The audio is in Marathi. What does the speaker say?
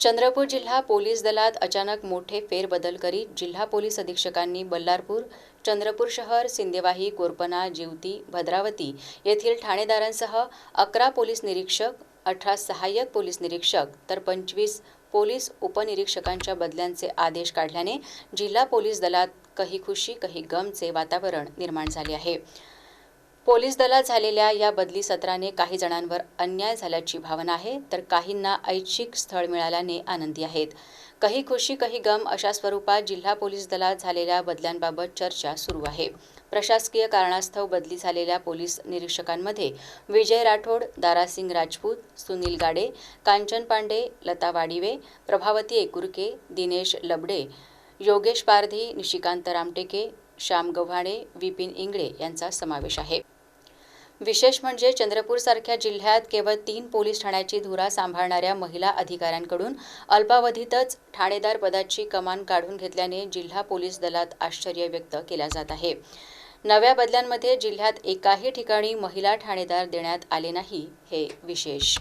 चंद्रपूर जिल्हा पोलीस दलात अचानक मोठे फेरबदल करीत जिल्हा पोलीस अधीक्षकांनी बल्लारपूर चंद्रपूर शहर सिंदेवाही कोरपना जिवती भद्रावती येथील ठाणेदारांसह अकरा पोलीस निरीक्षक अठरा सहाय्यक पोलीस निरीक्षक तर पंचवीस पोलीस उपनिरीक्षकांच्या बदल्यांचे आदेश काढल्याने जिल्हा पोलीस दलात कही खुशी कही गमचे वातावरण निर्माण झाले आहे. पोलीस दलात झालेल्या या बदली सत्राने काही जणांवर अन्याय झाल्याची भावना आहे तर काहींना ऐच्छिक स्थळ मिळाल्याने आनंदी आहेत. कही खुशी कही गम अशा स्वरूपात जिल्हा पोलीस दलात झालेल्या बदल्यांबाबत चर्चा सुरू आहे. प्रशासकीय कारणास्तव बदली झालेल्या पोलीस निरीक्षकांमध्ये विजय राठोड दारासिंग राजपूत सुनील गाडे कांचन पांडे लता वाडिवे प्रभावती एकुरके दिनेश लबडे योगेश पारधी निशिकांत रामटेके श्याम गव्हाणे विपिन इंगळे यांचा समावेश आहे. विशेष म्हणजे चंद्रपूरसारख्या जिल्ह्यात केवळ तीन पोलीस ठाण्याची धुरा सांभाळणाऱ्या महिला अधिकाऱ्यांकडून अल्पावधीतच ठाणेदार पदाची कमान काढून घेतल्याने जिल्हा पोलीस दलात आश्चर्य व्यक्त केल्या जात आहे. नव्या बदल्यांमध्ये जिल्ह्यात एकाही ठिकाणी महिला ठाणेदार देण्यात आले नाही हे विशेष.